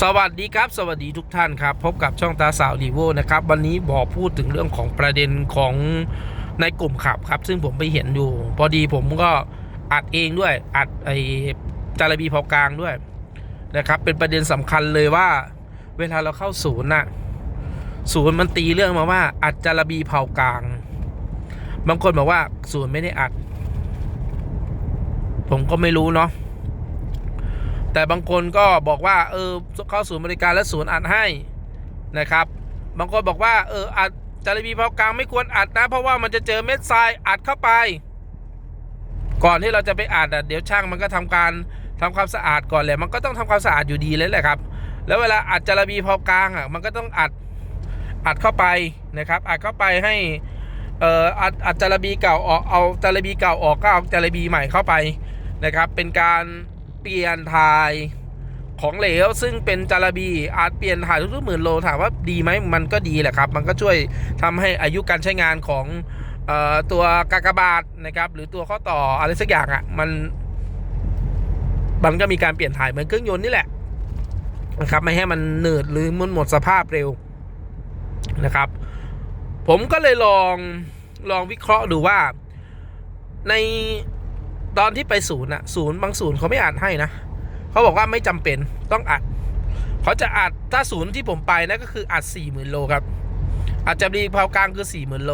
สวัสดีครับ สวัสดีทุกท่านครับ พบกับช่องตาสาวรีโวนะครับ วันนี้บอกพูดถึงเรื่องของประเด็นของในกลุ่มขับครับ ซึ่งผมไปเห็นอยู่ พอดีผมก็อัดเองด้วย อัดไอจารบีเผากลางด้วยนะครับ เป็นประเด็นสำคัญเลยว่า เวลาเราเข้าศูนย์น่ะศูนย์มันตีเรื่องมาว่า อัดจารบีเผากลาง บางคนบอกว่าศูนย์ไม่ได้อัด ผมก็ไม่รู้เนาะ แต่บางคนก็บอกว่าเออเข้าศูนย์บริการแล้วศูนย์อัดให้นะครับ บางคนบอกว่าเอออัดจารบีเผากลางไม่ควรอัดนะ เพราะว่ามันจะเจอเม็ดทรายอัดเข้าไป ก่อนที่เราจะไปอัดอะเดี๋ยวช่างมันก็ทำการทำความสะอาดก่อนแหละมันก็ต้องทำความสะอาดอยู่ดีเลยแหละครับ แล้วเวลาอัดจารบีเผากลางอะมันก็ต้องอัดอัดเข้าไปนะครับ อัดเข้าไปให้เอ่ออัดอัดจารบีเก่าออกเอาจารบีเก่าออกก็เอาจารบีใหม่เข้าไปนะครับ เป็นการ เปลี่ยนถ่ายของเหลวซึ่งเป็นจาระบีอาจเปลี่ยนถ่ายทุกๆหมื่นโลถามว่าดีไหมมันก็ดีแหละครับ มันก็ช่วยทำให้อายุการใช้งานของออตัวกากบาทนะครับ หรือตัวข้อต่ออะไรสักอย่างอะ่ะมันมันก็มีการเปลี่ยนถ่ายเหมือนเครื่องยนต์นี่แหละนะครับไม่ให้มันหนืดหรือมันหมดสภาพเร็วนะครับ ผมก็เลยลองลองวิเคราะห์ดูว่าใน ตอนที่ไปศูนย์อะศูนย์บางศูนย์เขาไม่อัดให้นะเขาบอกว่าไม่จำเป็นต้องอัดเขาจะอัดถ้าศูนย์ที่ผมไปนะก็คืออัด4ี่หมื่นโลครับอาจจะรีพาวกลางคือ4ี่หมื่นโล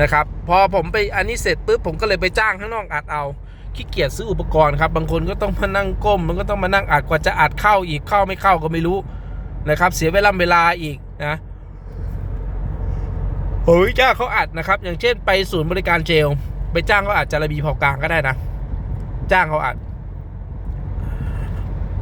นะครับ พอผมไปอันนี้เสร็จปุ๊บผมก็เลยไปจ้างข้างนอกอัดเอาขี้เกียจซื้ออุปกรณ์ครับ บางคนก็ต้องมานั่งก้ม มันก็ต้องมานั่งอัดกว่าจะอัดเข้าอีกเข้าไม่เข้าก็ไม่รู้นะครับ เสียเวลาเวลาอีกนะเฮ้ยจ้าเขาอัดนะครับ อย่างเช่นไปศูนย์บริการเจล ไปจ้างเขาอาจจะระบีเผากลางก็ได้นะ จ้างเขาอาจ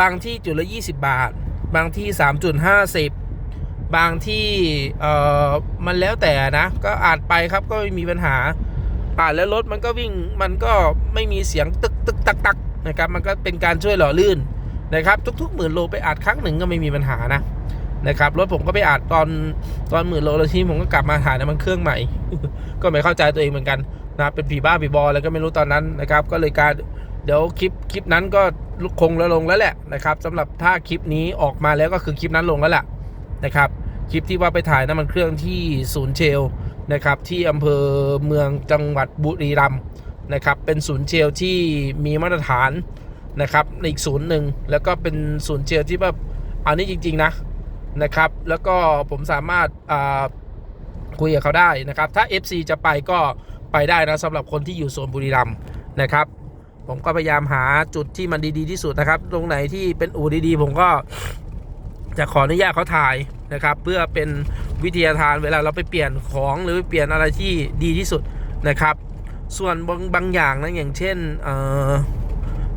บางที่จุดละยี่สิบาท บางที่สามจุดห้าสิบบางที่เอ่อมันแล้วแต่นะก็อาจไปครับก็ไม่มีปัญหาอ่าแล้วรถมันก็วิ่งมันก็ไม่มีเสียงตึกตึกตักตักนะครับมันก็เป็นการช่วยหล่อลื่นนะครับ ทุกๆหมื่นโลไปอัดครั้งหนึ่งก็ไม่มีปัญหานะนะครับรถผมก็ไปอัดตอนตอนหมื่นโลแล้วที่ผมก็กลับมาถ่ายน้ำมันเครื่องใหม่ ก็ไม่เข้าใจตัวเองเหมือนกัน นะเป็นผีบ้าผีบออะไรก็ไม่รู้ตอนนั้นนะครับ ก็เลยการเดี๋ยวคลิปคลิปนั้นก็คงแล้วลงแล้วแหละนะครับสำหรับถ้าคลิปนี้ออกมาแล้วก็คือคลิปนั้นลงแล้วแหละนะครับ คลิปที่ว่าไปถ่ายน้ำมันเครื่องที่ศูนย์เชลนะครับ ที่อำเภอเมืองจังหวัดบุรีรัมย์นะครับ เป็นศูนย์เชลที่มีมาตรฐานนะครับในอีกศูนย์หนึ่งแล้วก็เป็นศูนย์เชลที่แบบอันนี้จริง ๆนะนะครับ แล้วก็ผมสามารถอ่าคุยกับเขาได้นะครับ ถ้า FC จะไปก็ ไปได้นะสำหรับคนที่อยู่โซนบุรีรัมย์นะครับ ผมก็พยายามหาจุดที่มันดีๆที่สุดนะครับ ตรงไหนที่เป็นอู่ดีๆ ผมก็จะขออนุญาตเขาถ่ายนะครับ เพื่อเป็นวิทยาทานเวลาเราไปเปลี่ยนของหรือเปลี่ยนอะไรที่ดีที่สุดนะครับ ส่วนบางบางอย่างนะอย่างเช่นเอ่อ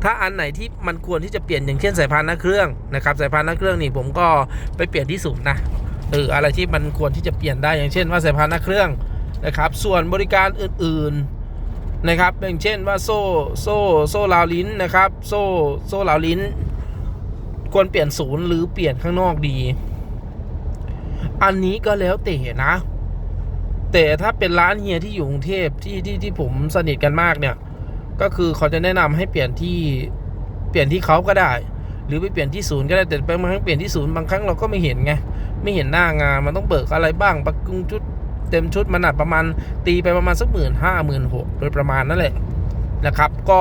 ถ้าอันไหนที่มันควรที่จะเปลี่ยนอย่างเช่นสายพานหน้าเครื่องนะครับสายพานหน้าเครื่องนี่ผมก็ไปเปลี่ยนที่ศูนย์นะเอออะไรที่มันควรที่จะเปลี่ยนได้อย่างเช่นว่าสายพานหน้าเครื่อง นะครับ ส่วนบริการอื่นๆนะครับอย่างเช่นว่าโซ่โซ่โซ่ลาวลิ้นนะครับ โซ่โซ่ลาวลิ้น ควรเปลี่ยนศูนย์หรือเปลี่ยนข้างนอกดี อันนี้ก็แล้วแต่นะ แต่ถ้าเป็นร้านเฮียที่อยู่กรุงเทพที่ที่ที่ผมสนิทกันมากเนี่ย ก็คือเขาจะแนะนำให้เปลี่ยนที่เปลี่ยนที่เขาก็ได้ หรือไปเปลี่ยนที่ศูนย์ก็ได้แต่บางครั้งเปลี่ยนที่ศูนย์บางครั้งเราก็ไม่เห็นไงไม่เห็นหน้างานมันต้องเบิกอะไรบ้างปรับปรุงชุด เต็มชุดมันอะประมาณตีไปประมาณสักหมื่นห้าหมื่นหกโดยประมาณนั่นแหละนะครับ ก็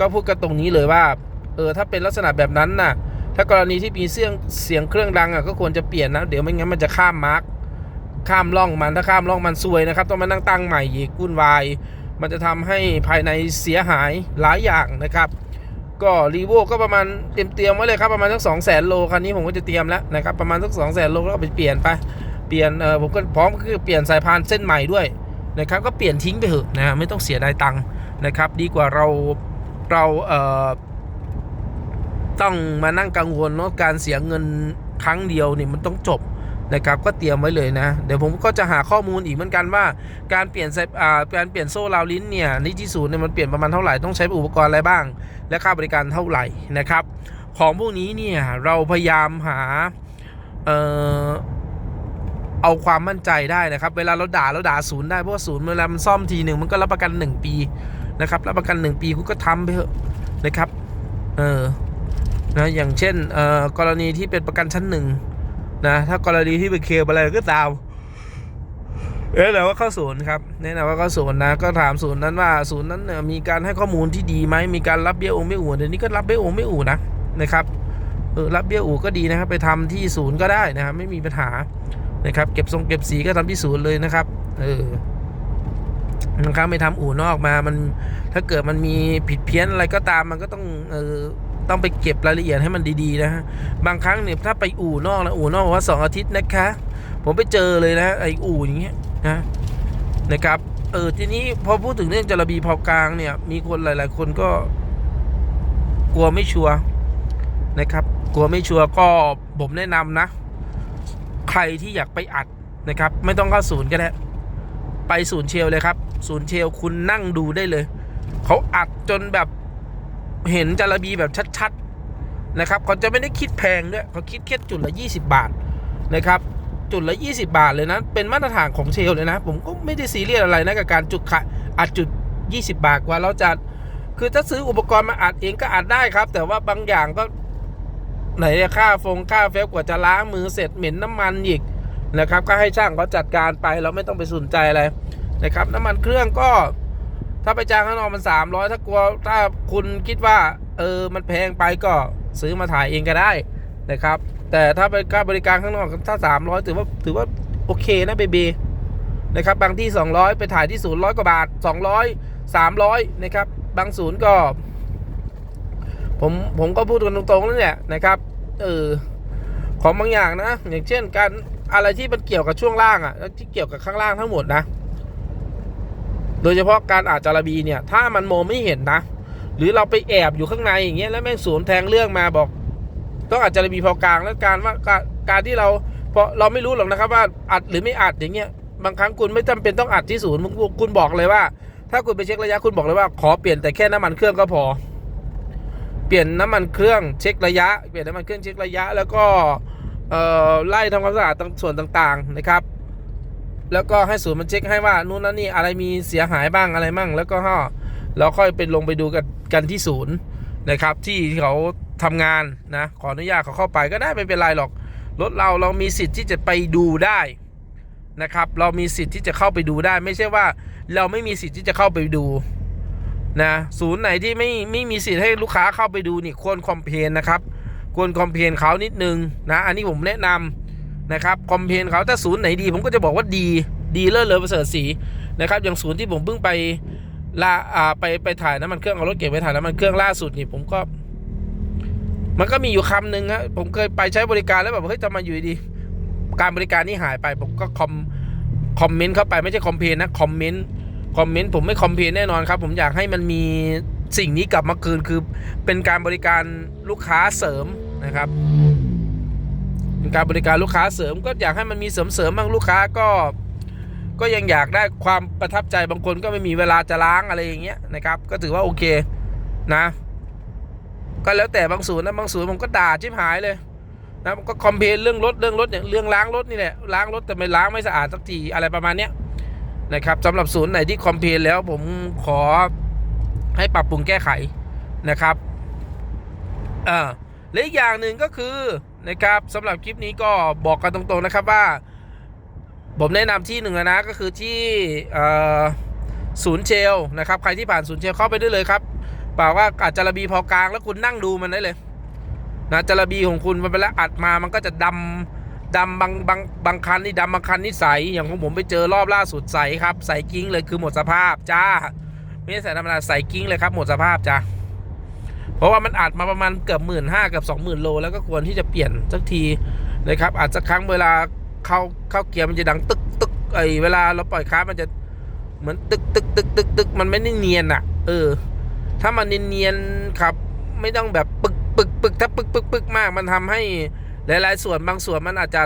ก็พูดกันตรงนี้เลยว่าเออถ้าเป็นลักษณะแบบนั้นน่ะ ถ้ากรณีที่มีเสียงเสียงเครื่องดังอะก็ควรจะเปลี่ยนนะ เดี๋ยวไม่งั้นมันจะข้ามมาร์กข้ามร่องมันถ้าข้ามร่องมันซวยนะครับ ต้องมานั่งตั้งใหม่อีกวุ่นวาย มันจะทำให้ภายในเสียหายหลายอย่างนะครับ ก็รีโวก็ประมาณเตรียมเตรียมไว้เลยครับประมาณสักสองแสนโลคันนี้ผมก็จะเตรียมแล้วนะครับประมาณสักสองแสนโลแล้วก็ไปเปลี่ยนไป ปลี่ยนเออผมก็พร้อมก็คือเปลี่ยนสายพานเส้นใหม่ด้วยนะครับก็เปลี่ยนทิ้งไปเถอะนะไม่ต้องเสียดายตังค์นะครับ ดีกว่าเราเราเอ่อต้องมานั่งกังวลเนาะการเสียเงินครั้งเดียวนี่มันต้องจบนะครับก็เตรียมไว้เลยนะ เดี๋ยวผมก็จะหาข้อมูลอีกเหมือนกันว่า การเปลี่ยนสายอ่าการเปลี่ยนโซ่ราวลิ้นเนี่ยนิจิศูนย์เนี่ยมันเปลี่ยนประมาณเท่าไหร่ต้องใช้อุปกรณ์อะไรบ้าง และค่าบริการเท่าไหร่นะครับ ของพวกนี้เนี่ยเราพยายามหาเอ่อ เอาความมั่นใจได้นะครับ เวลาเราด่าเราด่าศูนย์ได้เพราะว่าศูนย์เวลามันซ่อมทีหนึ่งมันก็รับประกัน 1 ปีนะครับรับประกัน 1 ปีคุณก็ทำไปเถอะนะครับเออนะอย่างเช่นเอ่อกรณีที่เป็นประกันชั้นหนึ่งนะถ้ากรณีที่เป็นเคลมอะไรก็ตามเอ๊ะแต่ว่าเข้าศูนย์ครับแนะนำว่าเข้าศูนย์นะก็ถามศูนย์นั้นว่าศูนย์นั้นมีการให้ข้อมูลที่ดีไหมมีการรับเบี้ยองค์ไม่อู่เดี๋ยวนี้ก็รับเบี้ยองค์ไม่อู่นะนะครับเออรับเบี้ยอู่ก็ดีนะครับ ไปทำที่ศูนย์ก็ได้นะครับไม่มีปัญหา นะครับ เก็บทรงเก็บสีก็ทำที่ศูนย์เลยนะครับ เออนะครับไม่ทำอู่นอกมา มันถ้าเกิดมันมีผิดเพี้ยนอะไรก็ตามมันก็ต้องเออต้องไปเก็บรายละเอียดให้มันดีๆนะฮะบางครั้งเนี่ยถ้าไปอู่นอกนะอู่นอกบอกว่าสองอาทิตย์นะคะ ผมไปเจอเลยนะไออู่อย่างเงี้ยนะนะครับเออทีนี้พอพูดถึงเรื่องจระบีเผากลางเนี่ย มีคนหลาย ๆ คนก็ กลัวไม่ชัวร์นะครับ กลัวไม่ชัวร์ก็ผมแนะนำนะ ใครที่อยากไปอัดนะครับ ไม่ต้องเข้าศูนย์ก็ได้ ไปศูนย์เชลเลยครับ ศูนย์เชลคุณนั่งดูได้เลย เขาอัดจนแบบเห็นจาระบีแบบชัดๆนะครับเขาจะไม่ได้คิดแพงด้วยเขาคิดแค่จุดละ 20 บาทนะครับ จุดละ 20 บาทเลยนะ เป็นมาตรฐานของเชลเลยนะ ผมก็ไม่ได้ซีเรียสอะไรนะกับการจุดขายอัดจุด 20 บาทกว่าเราจะคือถ้าซื้ออุปกรณ์มาอัดเองก็อัดได้ครับ แต่ว่าบางอย่างก็ ไหนจะค่าฟงค่าเฟลกว่าจะล้างมือเสร็จเหม็นน้ำมันอีกนะครับ ก็ให้ช่างเขาจัดการไปเราไม่ต้องไปสนใจอะไรนะครับ น้ำมันเครื่องก็ ถ้าไปจ้างข้างนอกมัน300ถ้ากลัวถ้าคุณคิดว่า เออมันแพงไปก็ซื้อมาถ่ายเองก็ได้นะครับ แต่ถ้าไปค่าบริการข้างนอกถ้า300ถือว่าถือว่าโอเคนะเบบีนะครับบางที่ 200 ไปถ่ายที่ศูนย์ร้อยกว่าบาท 200 300นะครับบางศูนย์ก็ ผมผมก็พูดกันตรงๆนั่นแหละนะครับเออของบางอย่างนะ อย่างเช่นการอะไรที่มันเกี่ยวกับช่วงล่างอะ่ะที่เกี่ยวกับข้างล่างทั้งหมดนะ โดยเฉพาะการอาจจาระบีเนี่ย ถ้ามันมองไม่เห็นนะ หรือเราไปแอบอยู่ข้างในอย่างเงี้ยแล้วแม่งสวมแทงเรื่องมาบอก ต้องอาจจาระบีพอกลางแล้วการว่าการที่เราเพราะเราไม่รู้หรอกนะครับว่าอัดหรือไม่อัดอย่างเงี้ยบางครั้งคุณไม่จำเป็นต้องอัดที่ศูนย์คุณบอกเลยว่า ถ้าคุณไปเช็คระยะคุณบอกเลยว่า ขอเปลี่ยนแต่แค่น้ำมันเครื่องก็พอ ปลี่ยนน้ำมันเครื่องเช็คระยะ เปลี่ยนน้ำมันเครื่องเช็คระยะ แล้วก็ไล่ทำความสะอาดตรงส่วนต่างๆนะครับ แล้วก็ให้ศูนย์มันเช็คให้ว่านู่นนั่นนี่อะไรมีเสียหายบ้างอะไรมั่ง แล้วก็เราค่อยไปลงไปดูกันกันที่ศูนย์นะครับ ที่เขาทำงานนะขออนุญาตเขาเข้าไปก็ได้ไม่เป็นไรหรอกรถเราเรามีสิทธิ์ที่จะไปดูได้นะครับ เรามีสิทธิ์ที่จะเข้าไปดูได้ ไม่ใช่ว่าเราไม่มีสิทธิ์ที่จะเข้าไปดู นะศูนย์ไหนที่ไม่ไม่มีสิทธิ์ให้ลูกค้าเข้าไปดูนี่ควรคอมเพนนะครับควรคอมเพนเขานิดนึงนะอันนี้ผมแนะนำนะครับคอมเพนเขาถ้าศูนย์ไหนดี ผมก็จะบอกว่าดีดีเลิศเลอประเสริฐสีนะครับอย่างศูนย์ที่ผมเพิ่งไปลาอ่าไปไปถ่ายน้ำมันเครื่องเอารถเก็บไปถ่ายน้ำมันเครื่องล่าสุดนี่ผมก็ มันก็มีอยู่คำหนึ่งฮะผมเคยไปใช้บริการแล้วแบบเฮ้ยทำไมอยู่ดี การบริการนี่หายไป ผมก็คอมคอมเมนต์เข้าไปไม่ใช่คอมเพนนะคอมเมนต์ คอมเมนต์ผมไม่คอมเพลนแน่นอนครับ ผมอยากให้มันมีสิ่งนี้กลับมาคืนคือเป็นการบริการลูกค้าเสริมนะครับเป็นการบริการลูกค้าเสริม ก็อยากให้มันมีเสริมเสริมบ้างลูกค้าก็ ก็ยังอยากได้ความประทับใจบางคนก็ไม่มีเวลาจะล้างอะไรอย่างเงี้ยนะครับ ก็ถือว่าโอเคนะ ก็แล้วแต่บางศูนย์นะบางศูนย์ผมก็ด่าชิบหายเลยนะก็คอมเพลนเรื่องรถเรื่องรถเนี่ยเรื่องล้างรถนี่แหละล้างรถแต่ไม่ล้างไม่สะอาดสักทีอะไรประมาณเนี้ย นะครับสำหรับศูนย์ไหนที่คอมเพลนแล้วผมขอให้ปรับปรุงแก้ไขนะครับเออและอีกอย่างหนึ่งก็คือนะครับสำหรับคลิปนี้ก็บอกกันตรงๆนะครับว่า ผมแนะนำที่หนึ่งนะก็คือที่ศูนย์เชลนะครับ ใครที่ผ่านศูนย์เชลเข้าไปได้เลยครับเปล่าว่าอัดจาระบีพอกลางแล้วคุณนั่งดูมันได้เลยนะจาระบีของคุณมันไปแล้วอัดมามันก็จะดำ ดำบางบางบางคันนี่ดำบางคันนี่ใสอย่างของผมไปเจอรอบล่าสุดใสครับใสกิ้งเลยคือหมดสภาพจ้าไม่ใช่ใสธรรมดาใสกิ้งเลยครับหมดสภาพจ้าเพราะว่ามันอัดมาประมาณเกือบหมื่นห้ากับสองหมื่นโลแล้วก็ควรที่จะเปลี่ยนสักทีนะครับอาจจะครั้งเวลาเข้าเข้าเกียร์มันจะดังตึกตึกไอเวลาเราปล่อยคาร์มันจะเหมือนตึกตึกตึกตึกตึกมันไม่ได้เนียนอะ เออ ถ้ามันเนียนๆครับ ไม่ต้องแบบปึกปึกปึกถ้าปึกปึกปึกมากมันทำให้ หลายๆ ส่วนบางส่วนมันอาจจะ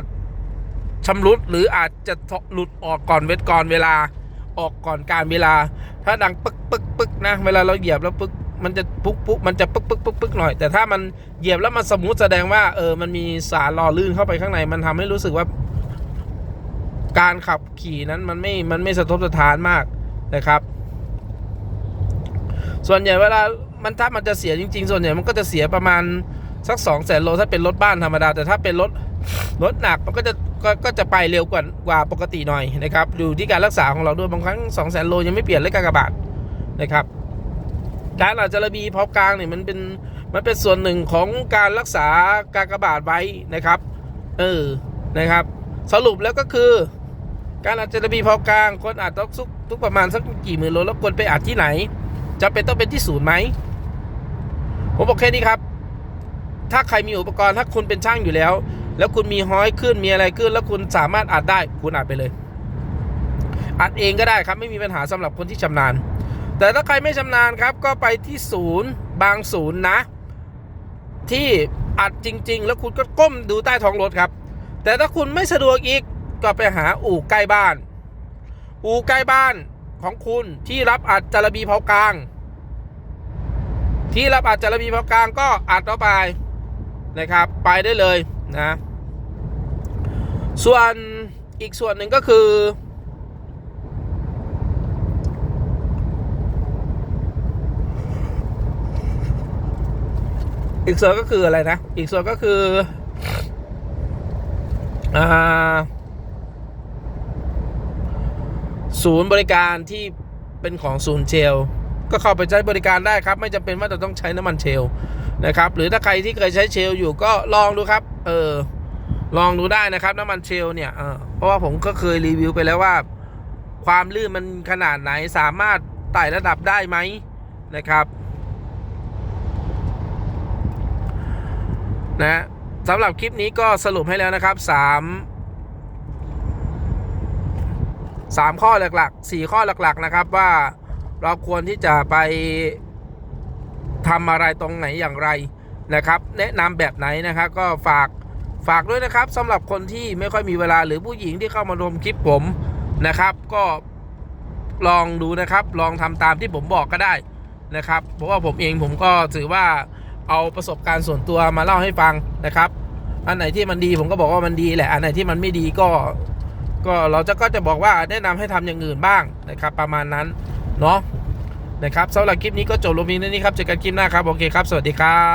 ชำรุดหรืออาจจะหลุดออกก่อนเวทก่อนเวลาออกก่อนการเวลา ถ้าดังปึกปึกปึกนะ เวลาเราเหยียบแล้วปึกมันจะปุ๊กปุ๊กมันจะปึกปึกปึกปึกหน่อย แต่ถ้ามันเหยียบแล้วมันสมูทแสดงว่าเออมันมีสารหล่อลื่นเข้าไปข้างใน มันทำให้รู้สึกว่า การขับขี่นั้นมันไม่มันไม่สะทกสะท้านมากนะครับ ส่วนใหญ่เวลามันถ้ามันจะเสียจริง ๆ ส่วนใหญ่มันก็จะเสียประมาณ สัก2องแสนโลถ้าเป็นรถบ้านธรรมดา แต่ถ้าเป็นรถรถหนักมันก็จะก็ก็จะไปเร็วกว่ากว่าปกติหน่อยนะครับดูที่การรักษาของเราด้วยบางครั้ง2องแสนโลยังไม่เปลี่ยนเลยกากบาทนะครับ การอาจจะระบีเพากลางเนี่ยมันเป็นมันเป็นส่วนหนึ่งของการรักษากากบาทไว้นะครับเออนะครับ สรุปแล้วก็คือ การอาจจะระบีเพากลางคนอาจต้องทุกทุกประมาณสักกี่หมื่นโลแล้วควรไปอัดที่ไหนจะเป็นต้องเป็นที่ศูนย์ไหมผมบอกแค่นี้ครับ ถ้าใครมีอุปกรณ์ถ้าคุณเป็นช่างอยู่แล้ว แล้วคุณมีห้อยขึ้นมีอะไรขึ้น แล้วคุณสามารถอัดได้คุณอัดไปเลย อัดเองก็ได้ครับไม่มีปัญหาสำหรับคนที่ชำนาญ แต่ถ้าใครไม่ชำนาญครับ ก็ไปที่ศูนย์บางศูนย์นะ ที่อัดจริง ๆ แล้วคุณก็ก้มดูใต้ท้องรถครับ แต่ถ้าคุณไม่สะดวกอีกก็ไปหาอู่ใกล้บ้าน อู่ใกล้บ้านของคุณที่รับอัดจารบีเผากลาง ที่รับอัดจารบีเผากลางก็อัดเข้าไป นะครับ ไปได้เลยนะ ส่วนอีกส่วนหนึ่งก็คือ อีกส่วนก็คืออะไรนะ อีกส่วนก็คืออาศูนย์บริการที่เป็นของศูนย์เชล ก็เข้าไปใช้บริการได้ครับ ไม่จำเป็นว่าจะต้องใช้น้ำมันเชลนะครับ หรือถ้าใครที่เคยใช้เชลอยู่ก็ลองดูครับ เออลองดูได้นะครับ น้ำมันเชลเนี่ยเออเพราะว่าผมก็เคยรีวิวไปแล้วว่า ความลื่นมันขนาดไหนสามารถไต่ระดับได้ไหมนะครับนะสำหรับคลิปนี้ก็สรุปให้แล้วนะครับสามสามข้อหลักๆสี่ข้อหลักๆนะครับว่า เราควรที่จะไปทำอะไรตรงไหนอย่างไรนะครับ แนะนำแบบไหนนะครับก็ฝากฝากด้วยนะครับสำหรับคนที่ไม่ค่อยมีเวลาหรือผู้หญิงที่เข้ามาชมคลิปผมนะครับ ก็ลองดูนะครับ ลองทำตามที่ผมบอกก็ได้นะครับ เพราะว่าผมเองผมก็ถือว่าเอาประสบการณ์ส่วนตัวมาเล่าให้ฟังนะครับ อันไหนที่มันดีผมก็บอกว่ามันดีแหละ อันไหนที่มันไม่ดีก็ ก็เราจะก็จะบอกว่าแนะนำให้ทำอย่างอื่นบ้างนะครับ ประมาณนั้น เนาะนะครับสำหรับคลิปนี้ก็จบลงเพียงเท่านี้ครับเจอกันคลิปหน้าครับ โอเคครับ สวัสดีครับ